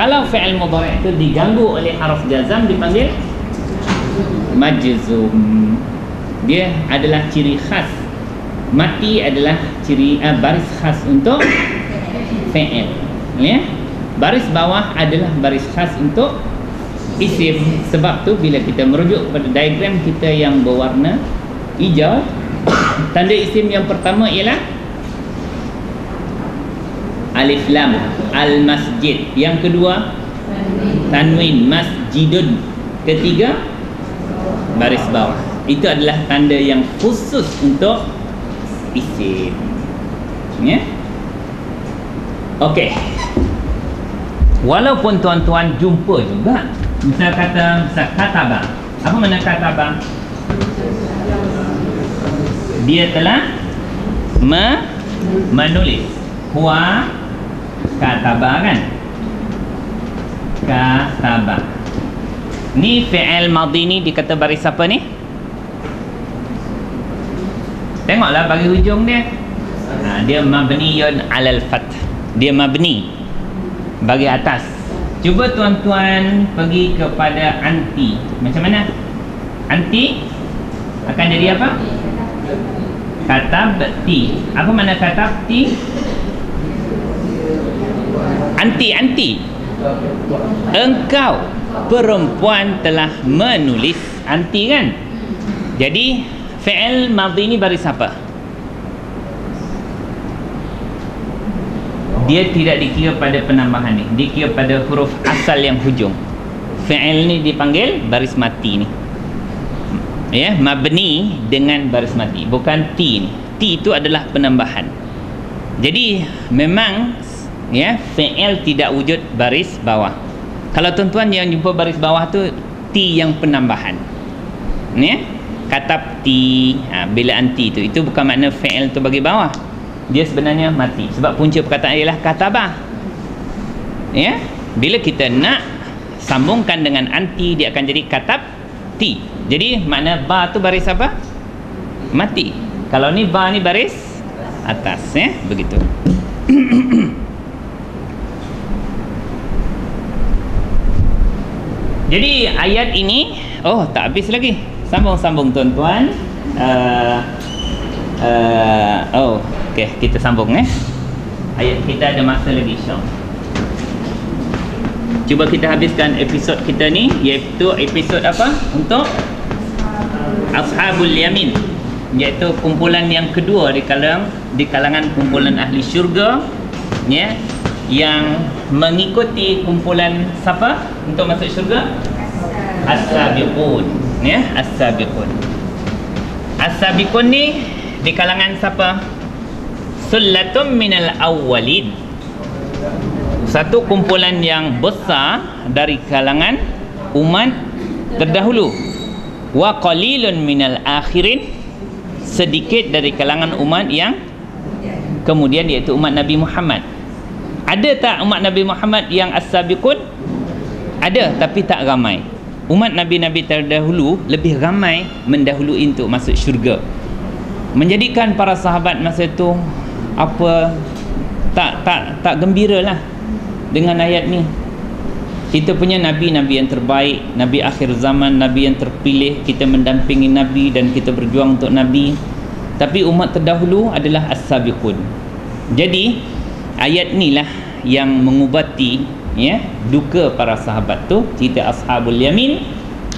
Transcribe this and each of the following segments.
kalau fi'il mudhari' itu diganggu oleh harf jazam dipanggil majzum. Dia adalah ciri khas. Mati adalah ciri uh, baris khas untuk fi'il. Ya? Baris bawah adalah baris khas untuk isim. Sebab tu bila kita merujuk kepada diagram kita yang berwarna hijau tanda isim yang pertama ialah alif lam al masjid yang kedua? Tanwin. Masjidun. Ketiga? Baris bawah. Itu adalah tanda yang khusus untuk isim. Ya? Okey. Walaupun tuan-tuan jumpa juga misal kata misal kataba apa makna kataba dia telah me menulis. Huwa kataba kan? Kataba ni fi'il madhi ni dikata baris apa ni? Tengoklah bagi hujung dia. Ha, dia mabniyun alal fath. Dia mabni. Bagi atas. Cuba tuan-tuan pergi kepada anti. Macam mana? Anti akan jadi apa? Katabti. Apa makna katabti anti engkau perempuan telah menulis anti kan? Jadi fi'il madhi ni baris apa? Dia tidak dikira pada penambahan ni. Dikira pada huruf asal yang hujung. Fi'il ni dipanggil baris mati ni. Ya mabni dengan baris mati. Bukan t ni. T itu adalah penambahan. Jadi memang ya fi'il tidak wujud baris bawah. Kalau tuan-tuan yang jumpa baris bawah tu t yang penambahan. Ya katab t ha, bila anti tu itu bukan makna fi'il tu bagi bawah. Dia sebenarnya mati. Sebab punca perkataan ialah katabah. Ya bila kita nak sambungkan dengan anti dia akan jadi katab ti jadi makna ba tu baris apa? Mati. Kalau ni ba ni baris atas ya begitu jadi ayat ini oh tak habis lagi sambung-sambung tuan-tuan uh, uh, oh Okey, kita sambung eh. Ayat kita ada masa lagi insya Cuba kita habiskan episod kita ni iaitu episod apa? Untuk Ashabul Yamin iaitu kumpulan yang kedua di kalangan di kalangan kumpulan ahli syurga ya yang mengikuti kumpulan siapa untuk masuk syurga? As-sabiqun ya, as-sabiqun. As-sabiqun ni di kalangan siapa? Sullatun minal awwalin Satu kumpulan yang besar Dari kalangan umat terdahulu Wa qalilun minal akhirin Sedikit dari kalangan umat yang Kemudian iaitu umat Nabi Muhammad Ada tak umat Nabi Muhammad yang as-sabiqun? Ada tapi tak ramai. Umat Nabi-Nabi terdahulu Lebih ramai mendahului untuk masuk syurga. Menjadikan para sahabat masa itu apa tak tak tak gembira lah dengan ayat ni. Kita punya nabi-nabi yang terbaik nabi akhir zaman nabi yang terpilih. Kita mendampingi nabi dan kita berjuang untuk nabi. Tapi umat terdahulu adalah as-sabiqun. Jadi ayat ni lah yang mengubati ya duka para sahabat tu cerita ashabul yamin.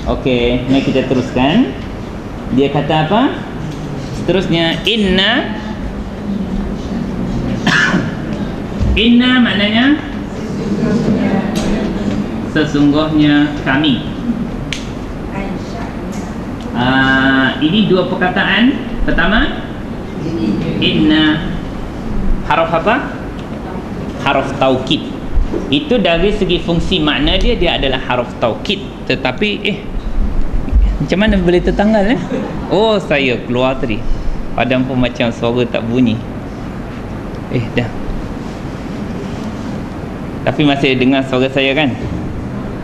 Okey mari kita teruskan. Dia kata apa? Seterusnya inna Inna maknanya Sesungguhnya kami. Uh, Ini dua perkataan. Pertama Inna Haraf apa? Haraf taukid. Itu dari segi fungsi makna dia Dia adalah haraf taukid. Tetapi eh Macam mana boleh tertanggal eh? Oh saya keluar tadi. Padam pun macam suara tak bunyi. Eh dah. Tapi masih dengar suara saya kan?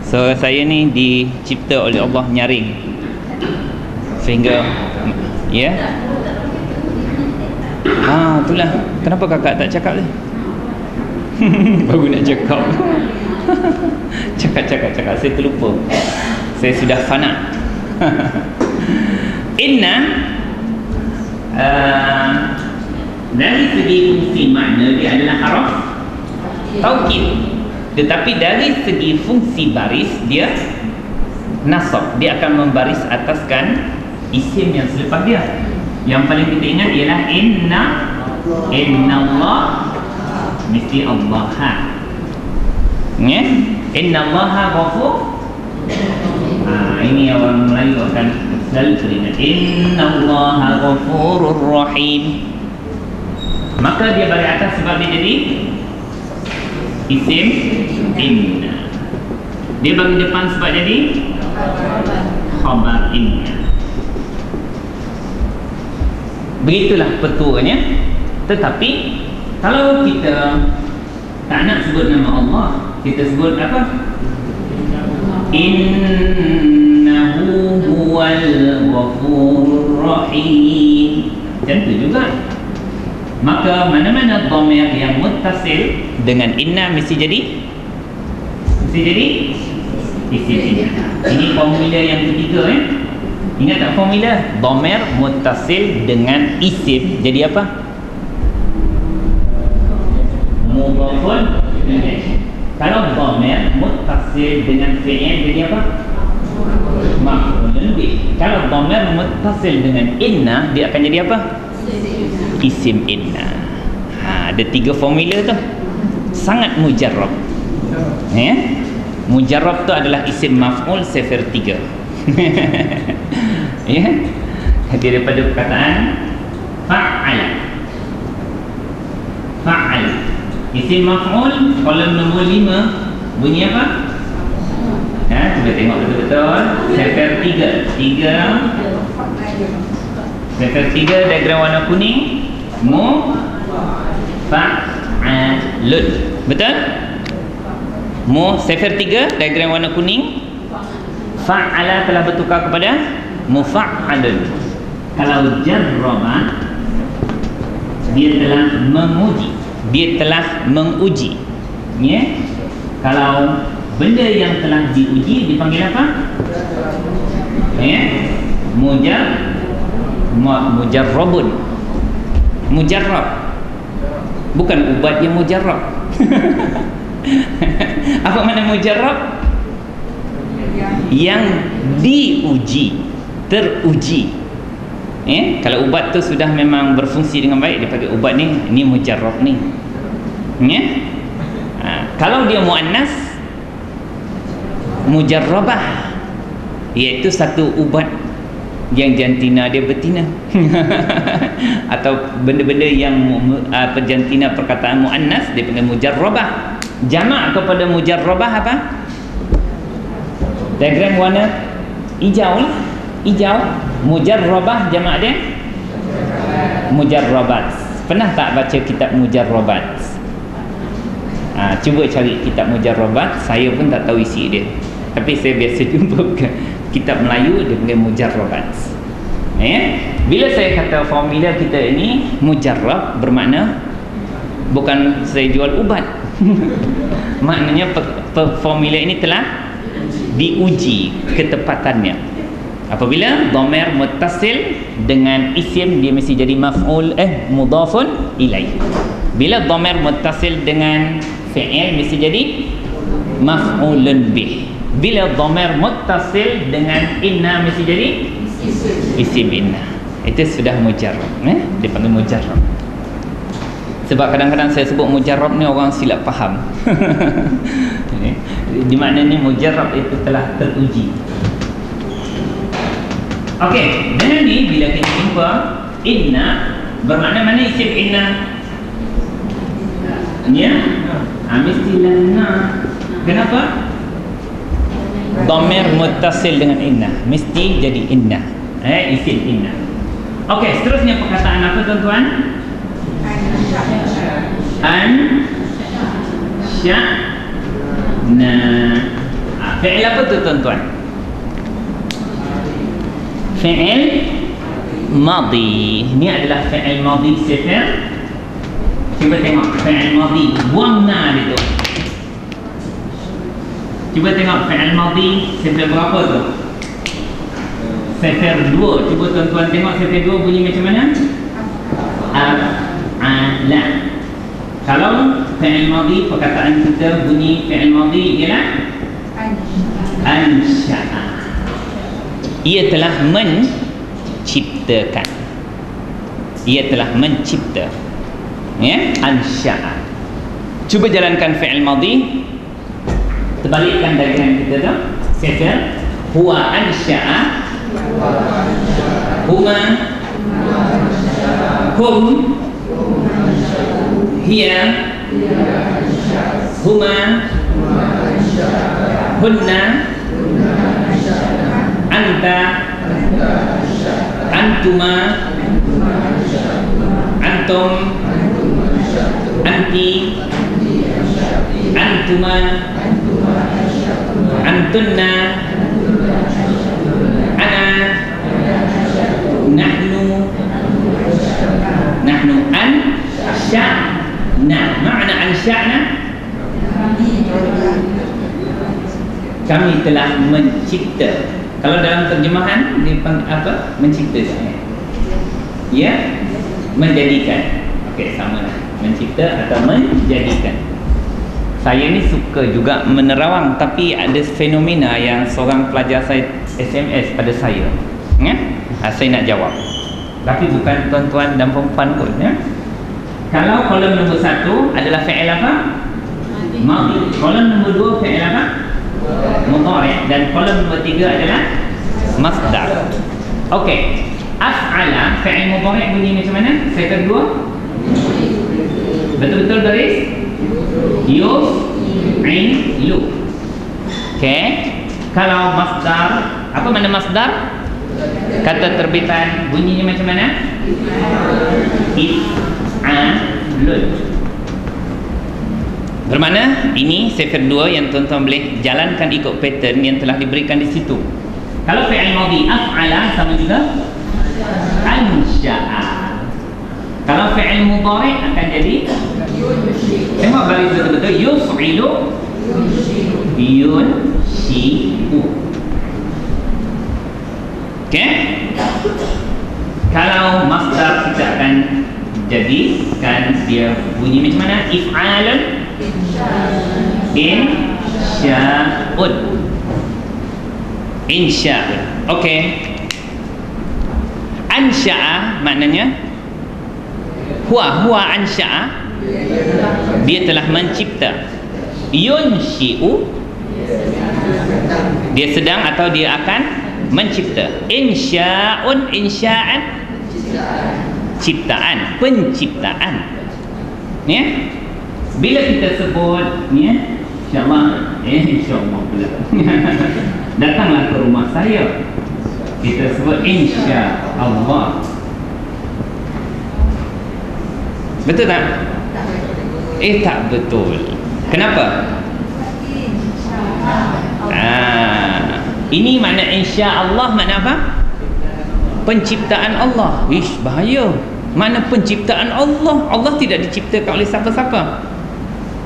Suara saya ni dicipta oleh Allah nyaring. Sehingga ya? Yeah. ha itulah. Kenapa kakak tak cakap tu baru nak cakap. Cakap-cakap cakap saya terlupa. Saya sudah fana. Inna uh, dari segi fungsi makna dia adalah haraf taukid. Tetapi dari segi fungsi baris dia nasab. Dia akan membaris ataskan isim yang selepas dia. Yang paling kita ingat ialah inna inna Allah mesti Allah. Ha ya inna Allah ghafur ha, ini orang Melayu akan selalu teringat. Inna Allah ghafurur rahim. Maka dia balik atas sebab dia jadi isim inna. Dia bagi depan sebab jadi khabar inna. Begitulah petuanya tetapi kalau kita tak nak sebut nama Allah kita sebut apa? Innahu huwal ghafurur rahim. Macam tu juga. Maka mana-mana dhamir yang muttasil dengan inna mesti jadi? Mesti jadi? Isim ini formula yang ketiga eh. Ingat tak formula? Dhamir muttasil dengan isim. Jadi apa mudhafun ilaih kalau dhamir muttasil dengan fi'il jadi apa? Maf'ulun bih kalau dhamir muttasil dengan inna dia akan jadi apa? Isim inna. Ha, ada tiga formula tu. Sangat mujarrab. Ya? Mujarrab tu adalah isim maf'ul sifir tiga. Ya? Daripada perkataan fa'ala isim maf'ul kolom nombor lima. Bunyi apa? Ha, cuba tengok betul-betul. Sifir tiga. Tiga. Sifir tiga diagram warna kuning. Mu. Fa'alun. Betul? Mu sifir tiga diagram warna kuning. Fa'ala telah bertukar kepada mufa'alun. Kalau jarraba dia telah menguji dia telah menguji. Ya? Kalau benda yang telah diuji dipanggil apa? Ya? Mujar mujarrabun. Mujarrab. Bukan ubat yang mujarrab. Apa makna mujarrab? Yang diuji teruji eh kalau ubat tu sudah memang berfungsi dengan baik dia pakai ubat ni ni mujarrab ni. Ya? Ha, kalau dia muannas mujarrabah iaitu satu ubat yang jantina dia betina. Atau benda-benda yang uh, perjantina perkataan muannas dia panggil mujarrabah. Jamak kepada mujarrabah apa? Diagram warna hijau lah hijau. Mujarrabah jamak dia. Mujarrabat. Pernah tak baca kitab mujarrabat? Ha, cuba cari kitab mujarrabat. Saya pun tak tahu isi dia. Tapi saya biasa jumpa kitab Melayu dia panggil mujarrabat. Eh? bila saya kata formula kita ini mujarrab bermakna bukan saya jual ubat. Maknanya formula ini telah diuji ketepatannya apabila dhamir muttasil dengan isim dia mesti jadi maf'ul eh mudhafun ilaih. Bila dhamir muttasil dengan fi'il mesti jadi maf'ulun bih. Bila dhamir muttasil dengan inna mesti jadi isim inna. Itu sudah mujarrab eh? Dipanggil mujarrab sebab kadang-kadang saya sebut mujarrab ni orang silap faham. Di mana ni mujarrab itu telah teruji Okey, dengan ni bila kita jumpa inna bermakna mana isim inna? Ya? Ha, mestilah na. Kenapa? Dhamir muttasil dengan inna. Mesti jadi inna. Eh, isim inna. Okey, seterusnya perkataan apa tuan-tuan? An sya na. Fi'il apa tu tuan-tuan? Fi'il madhi ni adalah fi'il madhi sifir cuba tengok fi'il madhi buang na dia tu Cuba tengok fi'il madhi sifir berapa tu? Sifir dua. Cuba tuan-tuan tengok sifir dua bunyi macam mana? Af'ala. Kalau fi'il madhi perkataan kita bunyi fi'il madhi ialah ansya'a. Ia telah menciptakan. Ia telah mencipta. Ya, ansya'a. Cuba jalankan fi'il madhi. Terbalikkan diagram kita tu. Sifir huwa ansya'a huma hum hiya huma hunna anta? Antuma? Antum? Anti? Antuma? Antunna? Ana? Nahnu? Nahnu an sya'na makna an sya'na kami telah mencipta kalau dalam terjemahan dia apa? Mencipta ya? Menjadikan. Okey sama lah. Mencipta atau menjadikan. Saya ni suka juga menerawang tapi ada fenomena yang seorang pelajar saya SMS pada saya. Ya? Ha, saya nak jawab. Tapi bukan tuan-tuan dan perempuan pun ya? Kalau kolom nombor satu adalah fi'il apa? Madhi kolom nombor dua fi'il apa mudhari dan kolom nombor tiga adalah masdar. Okey. Af'ala fi'il mudhari bunyi macam mana? Saya kedua betul-betul baris? Yuf in lu. Okey. Kalau masdar apa mana masdar? Kata terbitan bunyinya macam mana? If'alun bermakna ini sifir dua yang tuan-tuan boleh jalankan ikut pattern yang telah diberikan di situ. Kalau fi'il madhi af'ala sama juga? Ansya'a kalau fi'il mudhari akan jadi? Tengok baris betul-betul. Yuf'ilu yunshi'u. Okey? Kalau masdar kita akan jadikan dia bunyi macam mana? If'alun insya'un. Insya'un. Okey. Ansya'a maknanya? Huwa huwa ansya'a. Dia telah mencipta. Yunshi'u dia sedang atau dia akan mencipta. Insya'un insya'an. Ciptaan. Penciptaan. Ya bila kita sebut ya insyaallah eh insyaallah pula. Datanglah ke rumah saya. Kita sebut insyaallah. Betul tak? Eh tak betul. Kenapa? Ah ini makna insya-Allah makna apa? Penciptaan Allah. Ish bahaya. Mana penciptaan Allah? Allah tidak diciptakan oleh siapa-siapa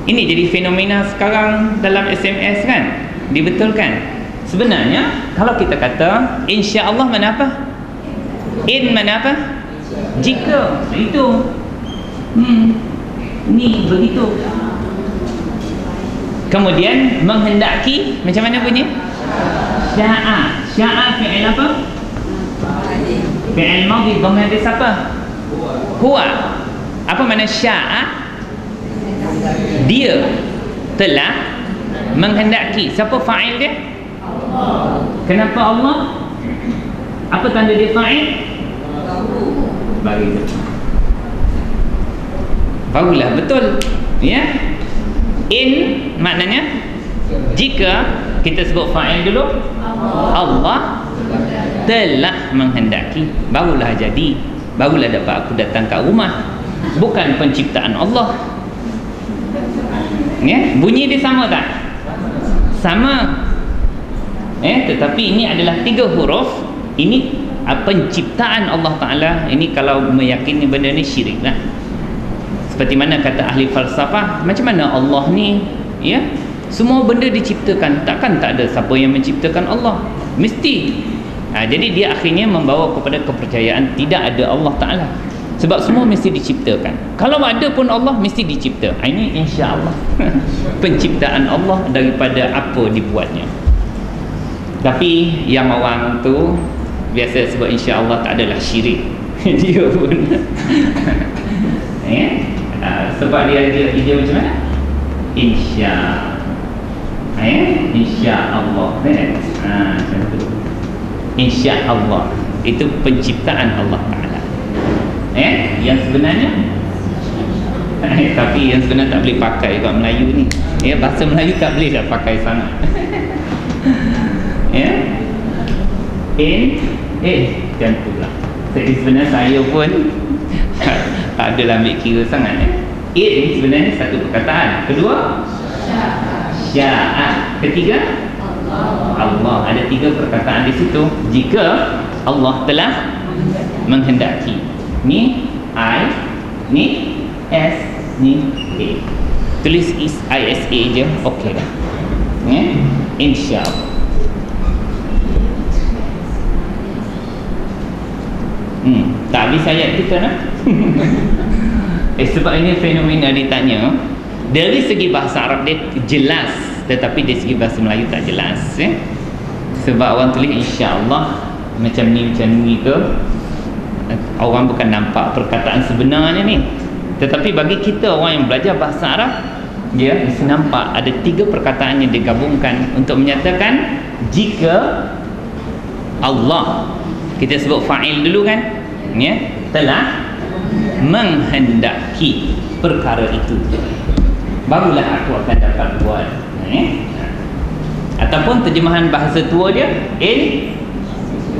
ini jadi fenomena sekarang dalam SMS kan? Dibetulkan. Sebenarnya kalau kita kata insya-Allah mana apa? In mana apa? Jika. Itu. Hmm. Ni begitu. Kemudian menghendaki macam mana bunyi? Sya'a. Sya'a fi'il apa? Fi'il madhi. Dhamma dia siapa huwa. Apa makna sya'a dia telah menghendaki. Siapa fa'il dia? Kenapa Allah? Apa tanda dia fa'il? Bagi barulah betul. Ya? In maknanya jika kita sebut fa'il dulu Allah telah menghendaki. Barulah jadi. Barulah dapat aku datang kat rumah. Bukan penciptaan Allah ya? Bunyi dia sama tak? Sama. Eh tetapi ini adalah tiga huruf. Ini uh, penciptaan Allah Taala. Ini kalau meyakini benda ni syirik lah. Seperti mana kata ahli falsafah macam mana Allah ni ya? Semua benda diciptakan. Takkan tak ada siapa yang menciptakan Allah? Mesti. Ha, jadi dia akhirnya membawa kepada kepercayaan tidak ada Allah Ta'ala sebab semua mesti diciptakan. Kalau ada pun Allah mesti dicipta. Ha, ini insya Allah penciptaan Allah daripada apa dibuatnya. Tapi yang orang tu biasa sebut insya Allah tak adalah syirik. Dia pun. Ya? uh, sebab dia dia, dia macam mana? Insya. Ya? insya Allah kan? Ha, insya Allah itu penciptaan Allah eh? yang sebenarnya? Eh, tapi yang sebenarnya tak boleh pakai kat Melayu ni. Ya, bahasa Melayu tak boleh dah pakai sangat. Ya? In eh macam tu lah. Jadi sebenarnya saya pun tak adalah ambil kira sangat eh. it ni sebenarnya satu perkataan. Kedua? Sya'a ketiga? Allah. Ada tiga perkataan di situ. Jika Allah telah menghendaki ni I ni S ni A tulis is ISA je. Okey dah. Ya insyaallah hmm tak habis ayat kita nak eh sebab ini fenomena ditanya dari segi bahasa Arab dia jelas tetapi dari segi bahasa Melayu tak jelas eh? sebab orang tulis insyaAllah macam ni macam ni ke orang bukan nampak perkataan sebenarnya ni. Tetapi bagi kita orang yang belajar bahasa Arab dia mesti nampak ada tiga perkataan yang digabungkan untuk menyatakan jika Allah. Kita sebut fa'il dulu kan? Ya? Telah menghendaki perkara itu. Barulah aku akan dapat buat. Eh? ataupun terjemahan bahasa tua dia in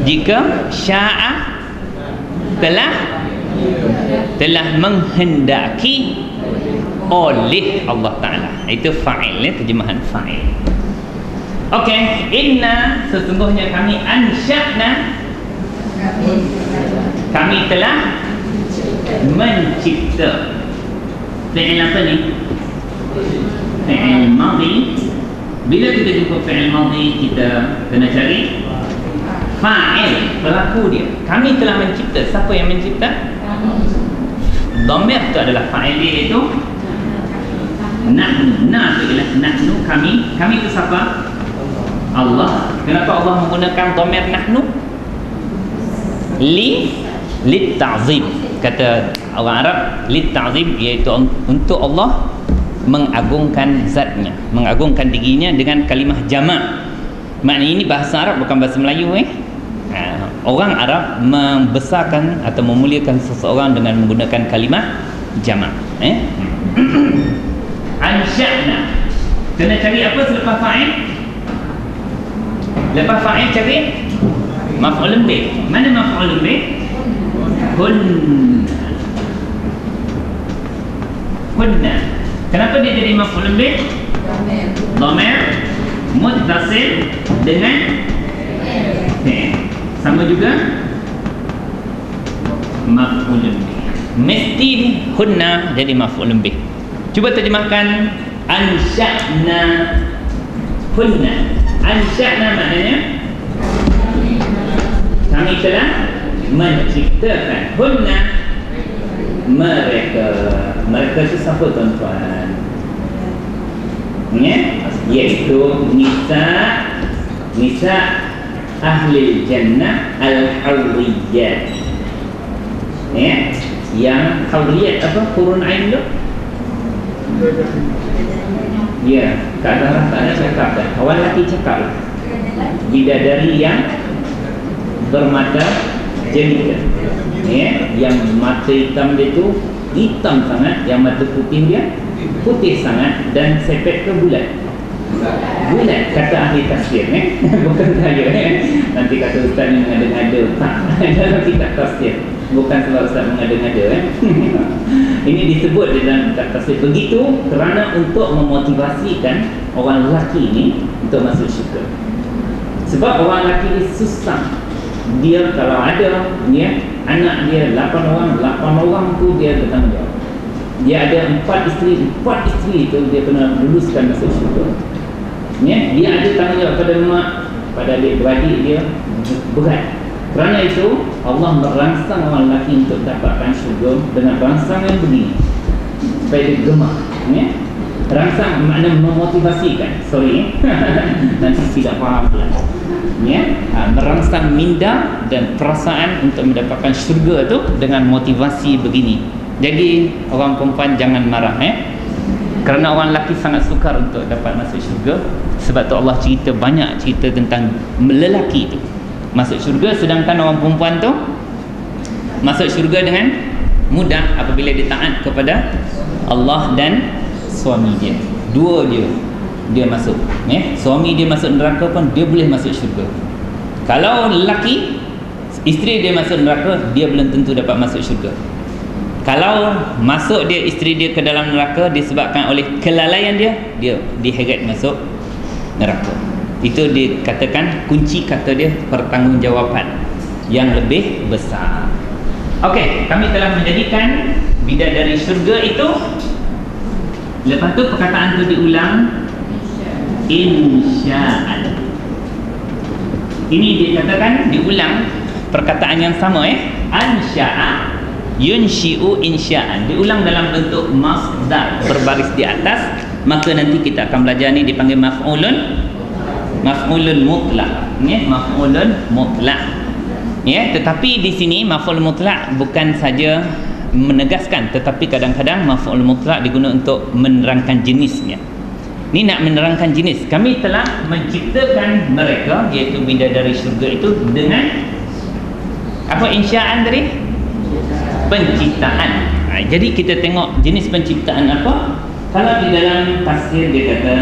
jika sya'a telah telah menghendaki oleh Allah Ta'ala. Itu fa'il ya, terjemahan fa'il. Okey, inna sesungguhnya kami ansya'na. Kami telah mencipta. Fi'il apa ni? fi'il madhi. Bila kita jumpa fi'il madhi kita kena cari fa'il pelaku dia. Kami telah mencipta. Siapa yang mencipta? dhamir itu adalah fa'il dia itu nahnu. Na itu adalah nahnu kami. Kami itu siapa? Allah. Kenapa Allah menggunakan dhamir nahnu? li lit ta'zim kata orang Arab lit ta'zim iaitu untuk Allah mengagungkan zatnya mengagungkan dirinya dengan kalimah jamak maknanya ini bahasa Arab bukan bahasa Melayu eh orang Arab membesarkan atau memuliakan seseorang dengan menggunakan kalimah jamak eh? Ansya'na kena cari apa selepas fa'il? Lepas fa'il cari? Maf'ul bih mana maf'ul bih kun kunna kenapa dia jadi maf'ul bih dhamir. Muttasil dengan sama juga maf'ul bih. Mesti hunna jadi maf'ul bih. Cuba terjemahkan ansya'na hunna. Ansya'na maknanya kami telah menciptakan hunna. Mereka mereka itu siapa tuan-tuan? Ya iaitu nisa nisa ahli jannah al-hawriyat ya. Yang hawriyat apa? Kurun ain tu? Ya. Tak ada tak ada cakap dah. Awal lagi cakap bidadari yang bermata jelita ya. Yang mata hitam dia tu hitam sangat. Yang mata putih dia putih sangat dan sepet ke bulat bulat kata ahli tafsir eh? bukan saya eh? nanti kata ustaz ni mengada-ngada. Tak. Dalam kitab tafsir bukan sebab ustaz mengada-ngada eh? ini disebut di dalam kitab tafsir begitu kerana untuk memotivasikan orang lelaki ni untuk masuk syurga. Sebab orang lelaki ni susah. Dia kalau ada ya, anak dia 8 orang 8 orang tu dia bertanggungjawab. Dia ada 4 isteri 4 isteri itu dia kena luluskan masuk syurga ya, dia ada tanggungjawab pada mak pada adik beradik dia berat. Kerana itu Allah merangsang orang lelaki untuk dapatkan syurga dengan rangsangan begini supaya dia gemar ya? rangsang makna memotivasikan. Sorry nanti tidak faham pula. Ya. Ha, merangsang minda dan perasaan untuk mendapatkan syurga tu dengan motivasi begini. Jadi orang perempuan jangan marah eh kerana orang lelaki sangat sukar untuk dapat masuk syurga sebab tu Allah cerita banyak cerita tentang lelaki tu. Masuk syurga sedangkan orang perempuan tu masuk syurga dengan mudah apabila dia taat kepada Allah dan suami dia. Dua dia dia masuk ya. Suami dia masuk neraka pun dia boleh masuk syurga. Kalau lelaki isteri dia masuk neraka dia belum tentu dapat masuk syurga. Kalau masuk dia isteri dia ke dalam neraka disebabkan oleh kelalaian dia dia diheret masuk neraka. Itu dikatakan kunci kata dia pertanggungjawaban yang lebih besar. Okey, kami telah menjadikan bidadari syurga itu. Lepas tu perkataan tu diulang Insya'an Ini dikatakan diulang Perkataan yang sama eh? Ansya'a Yunshi'u insya'an Diulang dalam bentuk masdar Berbaris di atas Maka nanti kita akan belajar ni dipanggil maf'ulun Maf'ulun mutlak ya, Maf'ulun mutlak Ya, tetapi di sini maf'ul mutlak bukan saja menegaskan tetapi kadang-kadang maf'ul mutlak digunakan untuk menerangkan jenisnya. Ni nak menerangkan jenis. Kami telah menciptakan mereka iaitu bidadari syurga itu dengan apa insyaan tadi? Penciptaan. Ha, jadi kita tengok jenis penciptaan apa kalau di dalam tafsir dia kata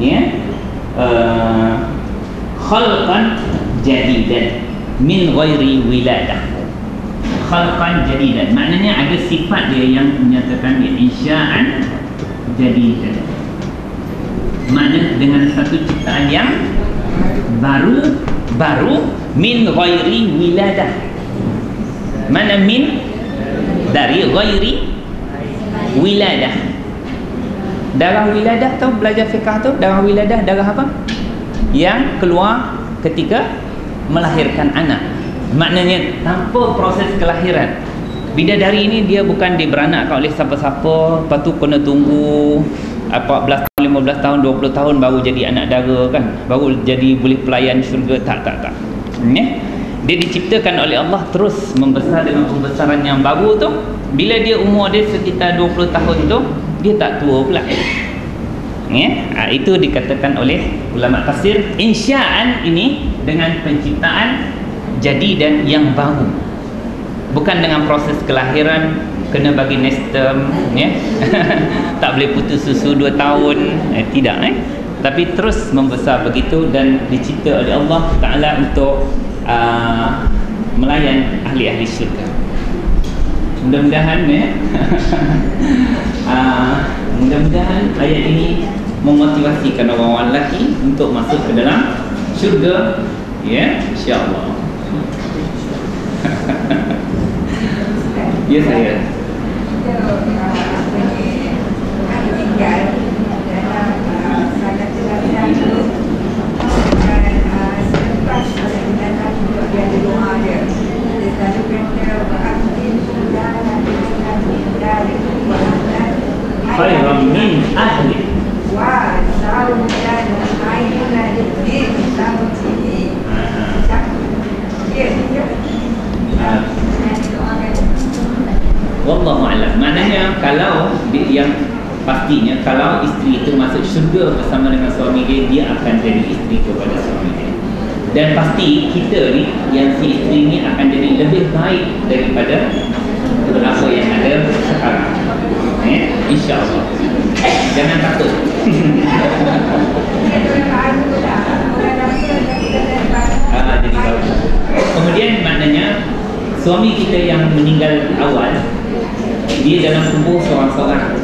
ya uh, khalqan jadidan min ghairi wiladah. Khalqan jadidan. Maknanya ada sifat dia yang menyatakan insya'an jadidan. Makna dengan satu ciptaan yang baru baru min ghairi wiladah. Mana min? Dari ghairi wiladah darah wiladah tu belajar fiqah tu darah wiladah darah apa? Yang keluar ketika melahirkan anak. Maknanya tanpa proses kelahiran. Bidadari ini dia bukan diberanakkan oleh siapa-siapa lepas tu kena tunggu 14 tahun 15 tahun 20 tahun baru jadi anak dara kan? Baru jadi boleh pelayan syurga tak tak tak. Ya? dia diciptakan oleh Allah terus membesar dengan pembesaran yang baru tu. Bila dia umur dia sekitar 20 tahun tu dia tak tua pula. Ya? ha, itu dikatakan oleh ulama tafsir insya'an ini dengan penciptaan jadi dan yang baru. Bukan dengan proses kelahiran kena bagi nestem ya? Tak boleh putus susu 2 tahun. Eh, tidak eh? Tapi terus membesar begitu dan dicipta oleh Allah Taala untuk uh, melayan ahli-ahli syurga mudah-mudahan ya. Uh, mudah-mudahan ayat ini memotivasikan orang-orang lelaki untuk masuk ke dalam syurga ya insyaallah. Ya saya خيرا من أهله Wallahu a'lam. Maknanya kalau dia, yang pastinya kalau isteri itu masuk syurga bersama dengan suami dia, dia akan jadi isteri kepada suami dia. Dan pasti kita ni yang si isteri ni akan jadi lebih baik daripada apa yang ada sekarang. Eh, insya-Allah. Jangan takut. ah, jadi Kemudian maknanya suami kita yang meninggal awal dia dalam tubuh seorang-seorang.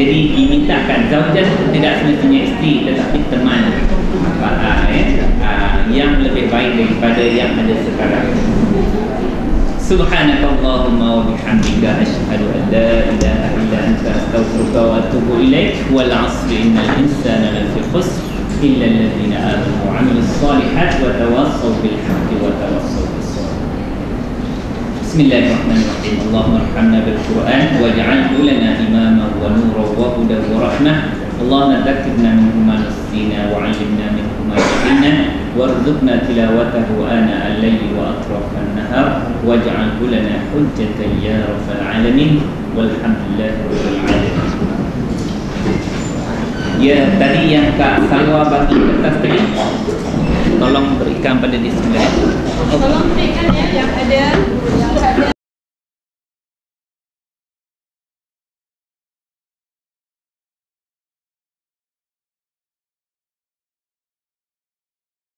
Jadi dimintakan. Zaujan tidak semestinya isteri tetapi teman. Uh, eh, uh, yang lebih baik daripada yang ada sekarang. Subhanakallahumma wa bihamdika asyhadu an la ilaha illa atubu ilaik wal 'asri innal insana lafi khusr إلا الذين آمنوا وعملوا الصالحات وتواصوا بالحق وتواصوا بالصبر. بسم الله الرحمن الرحيم. اللهم ارحمنا بالقرآن واجعله لنا إماما ونورا وهدى ورحمة. اللهم ذكرنا منه ما نسينا وعلمنا منه ما جهلنا. وارزقنا تلاوته آناء الليل وأطراف النهار. واجعله لنا حجة يا رب العالمين. والحمد لله رب العالمين Ya, tadi yang Kak Salwa bagi kertas tadi Tolong berikan pada dia sembilan Tolong berikan ya yang ada